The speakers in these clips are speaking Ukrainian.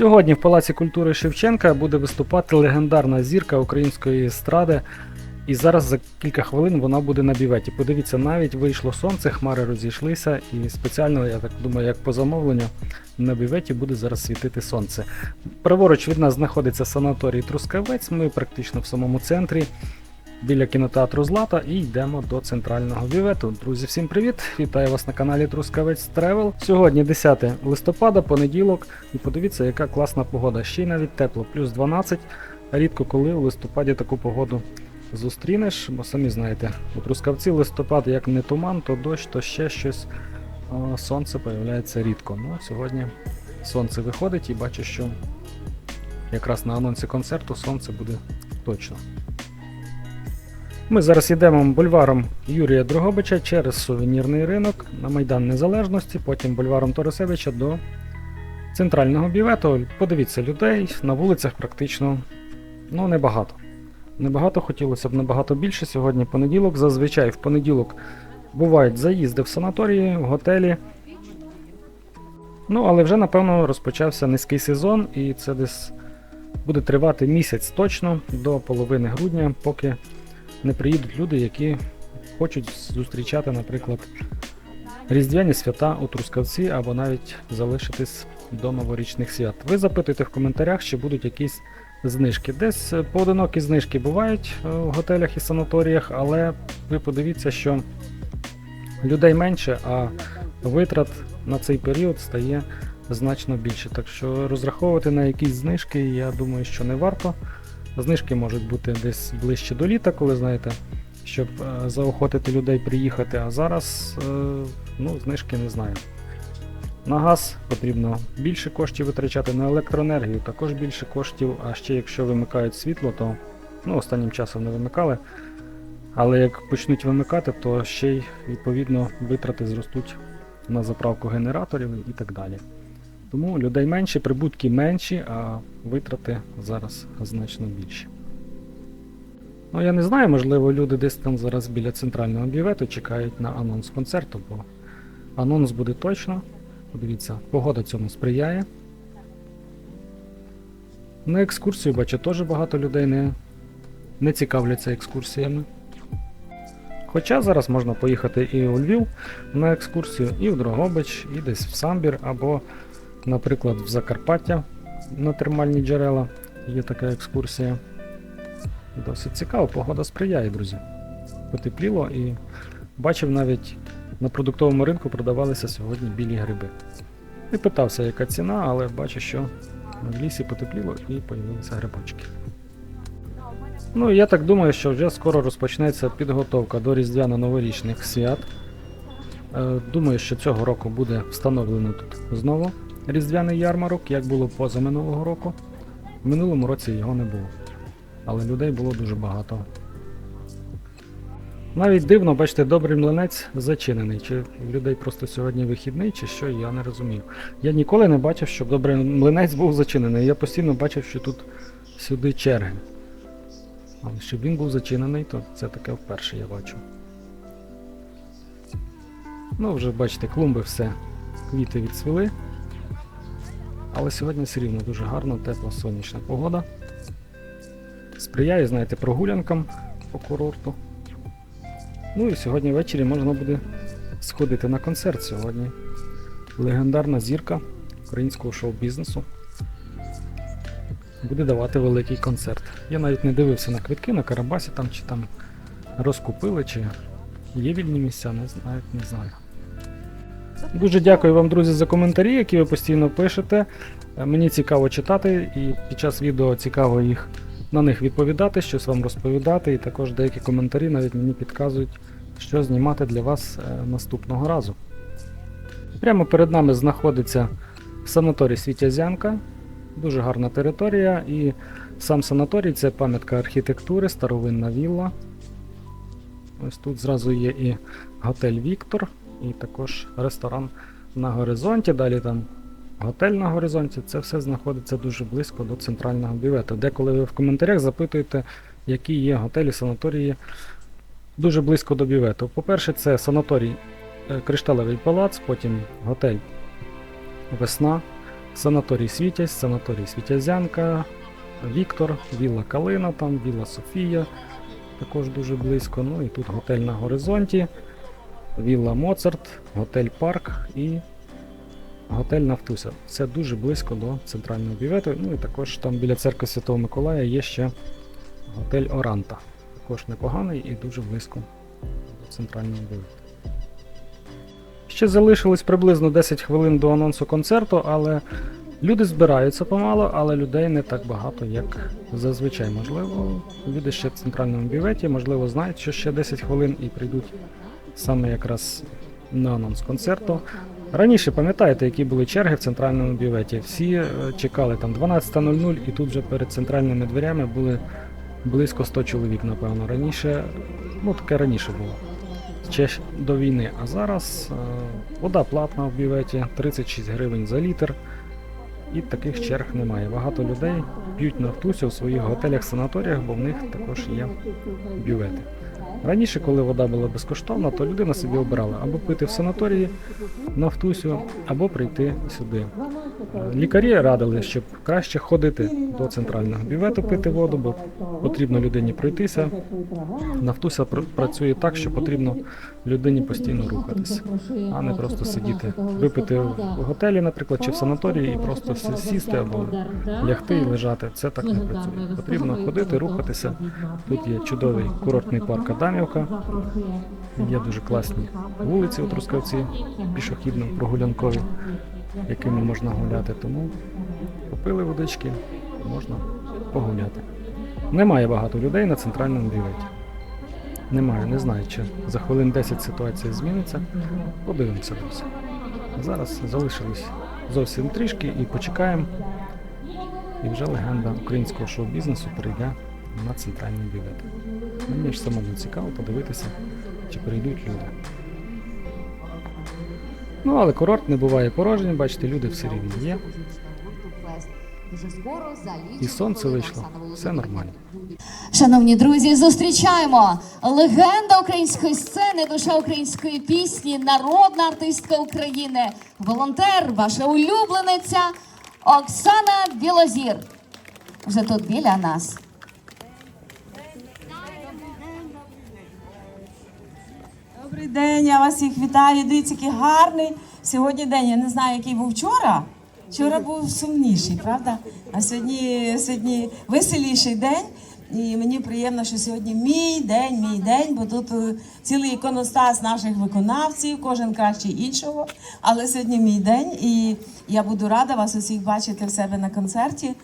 Сьогодні в Палаці культури Шевченка буде виступати легендарна зірка української естради. І зараз за кілька хвилин вона буде на біветі. Подивіться, навіть вийшло сонце, хмари розійшлися, і спеціально, я так думаю, як по замовленню, на біветі буде зараз світити сонце. Праворуч від нас знаходиться санаторій Трускавець. Ми практично в самому центрі, біля кінотеатру Злата, і йдемо до центрального бівету. Друзі, всім привіт! Вітаю вас на каналі Трускавець Тревел. Сьогодні 10 листопада, понеділок, і подивіться, яка класна погода. Ще й навіть тепло, плюс 12. Рідко коли в листопаді таку погоду зустрінеш, бо самі знаєте, у Трускавці листопад як не туман, то дощ, то ще щось. Сонце появляється рідко. Ну, сьогодні сонце виходить і бачу, що якраз на анонсі концерту сонце буде точно. Ми зараз йдемо бульваром Юрія Дрогобича через сувенірний ринок на Майдан Незалежності, потім бульваром Торисевича до центрального бівету. Подивіться, людей на вулицях практично ну, небагато. Небагато хотілося б набагато більше. Сьогодні понеділок. Зазвичай в понеділок бувають заїзди в санаторії, в готелі. Ну, але вже, напевно, розпочався низький сезон, і це десь буде тривати місяць точно до половини грудня, поки не приїдуть люди, які хочуть зустрічати, наприклад, Різдвяні свята у Трускавці або навіть залишитись до новорічних свят. Ви запитуйте в коментарях, чи будуть якісь знижки. Десь е, поодинокі знижки бувають е, в готелях і санаторіях, але ви подивіться, що людей менше, а витрат на цей період стає значно більше. Так що розраховувати на якісь знижки, я думаю, що не варто. Знижки можуть бути десь ближче до літа, коли знаєте, щоб е, заохотити людей приїхати. А зараз е, ну, знижки не знаю. На газ потрібно більше коштів витрачати, на електроенергію також більше коштів, а ще якщо вимикають світло, то ну, останнім часом не вимикали. Але як почнуть вимикати, то ще й відповідно витрати зростуть на заправку генераторів і так далі. Тому людей менше, прибутки менші, а витрати зараз значно більші. Ну я не знаю, можливо, люди десь там зараз біля центрального бівету чекають на анонс концерту, бо анонс буде точно. Подивіться, погода цьому сприяє. На екскурсію, бачу, теж багато людей не, не цікавляться екскурсіями. Хоча зараз можна поїхати і у Львів на екскурсію, і в Дрогобич, і десь в Самбір, або, наприклад, в Закарпаття на термальні джерела. Є така екскурсія. Досить цікаво, погода сприяє, друзі. Потепліло і бачив навіть на продуктовому ринку продавалися сьогодні білі гриби. Не питався, яка ціна, але бачу, що в лісі потепліло і появилися грибочки. Ну, я так думаю, що вже скоро розпочнеться підготовка до різдвяно-новорічних свят. Е, Думаю, що цього року буде встановлено тут знову різдвяний ярмарок, як було позаминулого року. В минулому році його не було. Але людей було дуже багато. Навіть дивно, бачите, добрий млинець зачинений. Чи людей просто сьогодні вихідний, чи що, я не розумію. Я ніколи не бачив, щоб добрий млинець був зачинений. Я постійно бачив, що тут сюди черги. Але щоб він був зачинений, то це таке вперше я бачу. Ну, вже бачите, клумби все, квіти відсвіли. Але сьогодні все рівно дуже гарно, тепла сонячна погода. Сприяє, знаєте, прогулянкам по курорту. Ну і сьогодні ввечері можна буде сходити на концерт сьогодні. Легендарна зірка українського шоу-бізнесу буде давати великий концерт. Я навіть не дивився на квитки на Карабасі там чи там розкупили, чи є вільні місця, не знаю, не знаю. Дуже дякую вам, друзі, за коментарі, які ви постійно пишете. Е, Мені цікаво читати, і під час відео цікаво їх на них відповідати, щось вам розповідати, і також деякі коментарі навіть мені підказують, що знімати для вас е, наступного разу. Прямо перед нами знаходиться санаторій Світязянка, дуже гарна територія, і сам санаторій це пам'ятка архітектури, старовинна вілла. Ось тут зразу є і готель Віктор, і також ресторан на горизонті. Далі там готель на горизонті. Це все знаходиться дуже близько до центрального бювету. Деколи ви в коментарях запитуєте, які є готелі, санаторії дуже близько до бювету. По-перше, це санаторій е, Кришталевий палац, потім готель Весна, санаторій Світязь, санаторій Світязянка, Віктор, Вілла Калина, там, Вілла Софія, також дуже близько. Ну і тут готель на горизонті, Вілла Моцарт, готель Парк і готель Нафтуся. Це дуже близько до центрального бювету. Ну і також там біля церкви Святого Миколая є ще готель Оранта. Також непоганий і дуже близько до центрального бювету. Ще залишилось приблизно 10 хвилин до анонсу концерту, але люди збираються помало, але людей не так багато, як зазвичай. Можливо, люди ще в центральному бюветі, можливо, знають, що ще 10 хвилин і прийдуть саме якраз на анонс концерту. Раніше пам'ятаєте, які були черги в центральному бюветі? Всі е, чекали там 12.00 і тут вже перед центральними дверями були близько 100 чоловік, напевно. Раніше, ну таке раніше було. Ще до війни. А зараз е, вода платна в бюветі, 36 гривень за літр. І таких черг немає. Багато людей п'ють нафтусю в своїх готелях, санаторіях, бо в них також є бювети. Раніше, коли вода була безкоштовна, то людина собі обирала або пити в санаторії на втусю, або прийти сюди. Лікарі радили, щоб краще ходити до центрального бювету пити воду, бо потрібно людині пройтися. Нафтуся пр- працює так, що потрібно людині постійно рухатися, а не просто сидіти, випити в готелі, наприклад, чи в санаторії, і просто сі- сісти або лягти і лежати. Це так не працює. Потрібно ходити, рухатися. Тут є чудовий курортний парк Адамівка. Є дуже класні вулиці у Трускавці, пішохідно прогулянкові, якими можна гуляти. Тому попили водички, можна погуляти. Немає багато людей на центральному бюветі. Немає, не знаю, чи за хвилин 10 ситуація зміниться. Подивимося друзі. Зараз залишилось зовсім трішки і почекаємо. І вже легенда українського шоу-бізнесу перейде на центральний бювет. Мені ж самому цікаво подивитися, чи прийдуть люди. Ну, але курорт не буває порожнім, бачите, люди все рівно є. І сонце вийшло. Все нормально. Шановні друзі, зустрічаємо легенда української сцени, душа української пісні, народна артистка України, волонтер, ваша улюблениця Оксана Білозір. Вже тут біля нас. Добрий день, я вас всіх вітаю. Дивіться, який гарний сьогодні день. Я не знаю, який був вчора. Вчора був сумніший, правда? А сьогодні, сьогодні веселіший день. І мені приємно, що сьогодні мій день, мій день, бо тут е, цілий іконостас наших виконавців, кожен кращий іншого. Але сьогодні мій день, і я буду рада вас усіх бачити в себе на концерті.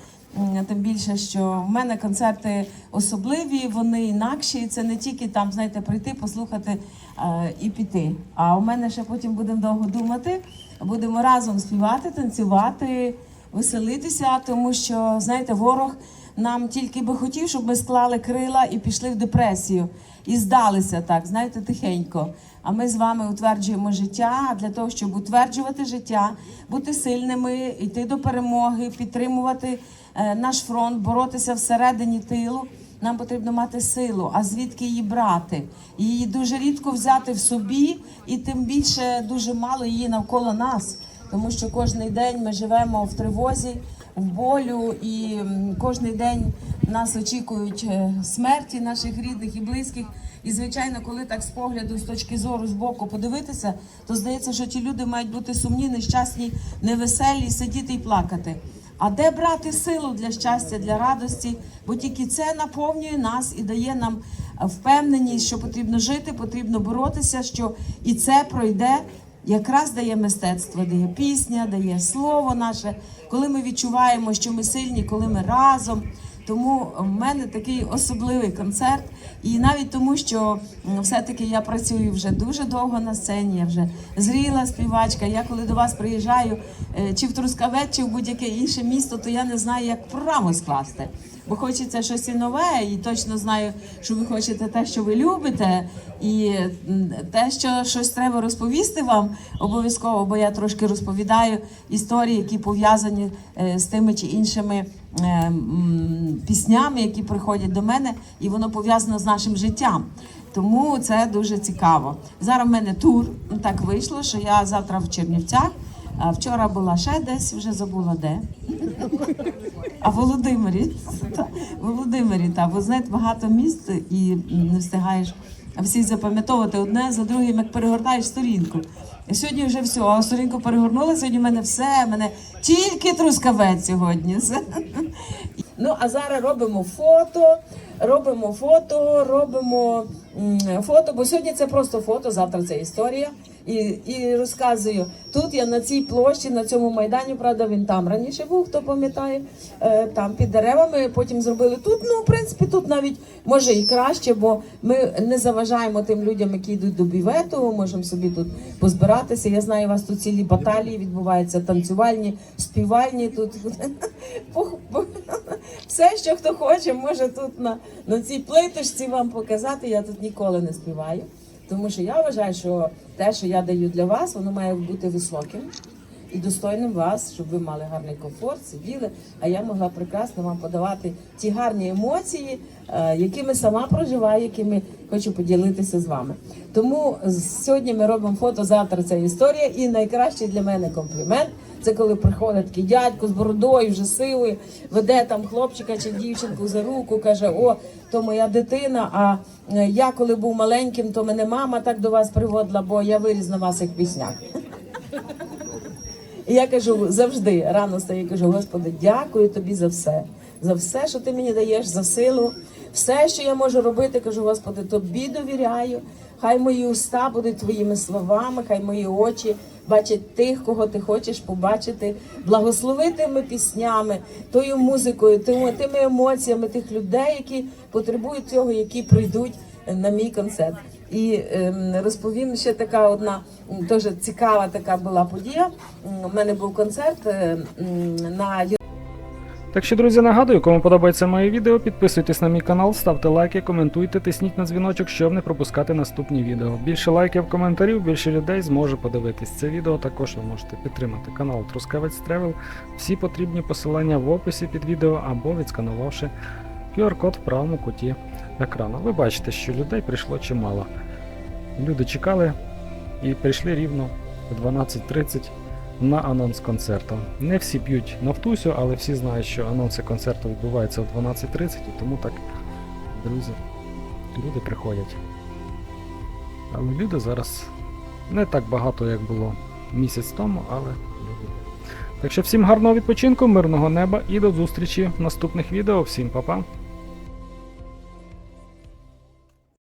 Тим більше, що в мене концерти особливі, вони інакші. Це не тільки там, знаєте, прийти, послухати е, і піти. А у мене ще потім будемо довго думати. Будемо разом співати, танцювати, веселитися, тому що знаєте, ворог нам тільки би хотів, щоб ми склали крила і пішли в депресію, і здалися так, знаєте, тихенько. А ми з вами утверджуємо життя А для того, щоб утверджувати життя, бути сильними, йти до перемоги, підтримувати е, наш фронт, боротися всередині тилу. Нам потрібно мати силу, а звідки її брати? Її дуже рідко взяти в собі, і тим більше дуже мало її навколо нас, тому що кожен день ми живемо в тривозі, в болю, і кожен день нас очікують е, смерті наших рідних і близьких. І звичайно, коли так з погляду, з точки зору, з боку подивитися, то здається, що ті люди мають бути сумні, нещасні, невеселі, сидіти і плакати. А де брати силу для щастя, для радості? Бо тільки це наповнює нас і дає нам впевненість, що потрібно жити, потрібно боротися, що і це пройде. Якраз дає мистецтво, дає пісня, дає слово наше, коли ми відчуваємо, що ми сильні, коли ми разом. Тому в мене такий особливий концерт, і навіть тому, що все-таки я працюю вже дуже довго на сцені, я вже зріла співачка. Я коли до вас приїжджаю, е, чи в Трускавець, чи в будь-яке інше місто, то я не знаю, як програму скласти. Бо хочеться щось і нове, і точно знаю, що ви хочете те, що ви любите, і те, що щось треба розповісти вам обов'язково, бо я трошки розповідаю історії, які пов'язані е, з тими чи іншими е, піснями, які приходять до мене, і воно пов'язано з нашим життям. Тому це дуже цікаво. Зараз в мене тур. Так вийшло, що я завтра в Чернівцях. А вчора була ще десь, вже забула де. А Володимирі. Та, Володимирі, так. Ви знаєте, багато міст і не встигаєш всі запам'ятовувати одне за другим, як перегортаєш сторінку. І сьогодні вже все, а сторінку перегорнула, сьогодні в мене все, в мене тільки трускавець сьогодні. Ну, а зараз робимо фото, робимо фото, робимо фото, бо сьогодні це просто фото, завтра це історія. І, і розказую, тут я на цій площі, на цьому майдані, правда, він там раніше був, хто пам'ятає, е, там під деревами, потім зробили тут. Ну, в принципі, тут навіть може і краще, бо ми не заважаємо тим людям, які йдуть до бівету, можемо собі тут позбиратися. Я знаю, у вас тут цілі баталії відбуваються, танцювальні, співальні тут. Все, що хто хоче, може тут на, на цій плиточці вам показати. Я тут ніколи не співаю. Тому що я вважаю, що те, що я даю для вас, воно має бути високим і достойним вас, щоб ви мали гарний комфорт, сиділи. А я могла прекрасно вам подавати ті гарні емоції, е, якими сама проживаю, якими хочу поділитися з вами. Тому сьогодні ми робимо фото, завтра це історія. І найкращий для мене комплімент це коли приходить такий дядько з бородою, вже сивою, веде там хлопчика чи дівчинку за руку, каже: О, то моя дитина. А е, я коли був маленьким, то мене мама так до вас приводила, бо я виріс на ваших піснях. І я кажу завжди рано стаю, кажу, Господи, дякую тобі за все, за все, що ти мені даєш, за силу, все, що я можу робити, кажу, Господи, тобі довіряю. Хай мої уста будуть твоїми словами, хай мої очі бачать тих, кого ти хочеш побачити, благослови тими піснями, тою музикою, тими, тими емоціями тих людей, які потребують цього, які прийдуть на мій концерт. І ем, розповім ще така одна дуже цікава така була подія. У мене був концерт е, на Так що, друзі, нагадую, кому подобається моє відео, підписуйтесь на мій канал, ставте лайки, коментуйте, тисніть на дзвіночок, щоб не пропускати наступні відео. Більше лайків, коментарів, більше людей зможе подивитись це відео. Також ви можете підтримати канал Трускавець Тревел. Всі потрібні посилання в описі під відео або відсканувавши QR-код в правому куті екрану. Ви бачите, що людей прийшло чимало. Люди чекали і прийшли рівно о 12.30 на анонс концерту. Не всі п'ють нафтусю, але всі знають, що анонси концерту відбуваються о 12.30, і тому так, друзі, люди приходять. Але люди зараз не так багато, як було місяць тому, але люди. Так що всім гарного відпочинку, мирного неба і до зустрічі в наступних відео. Всім па-па!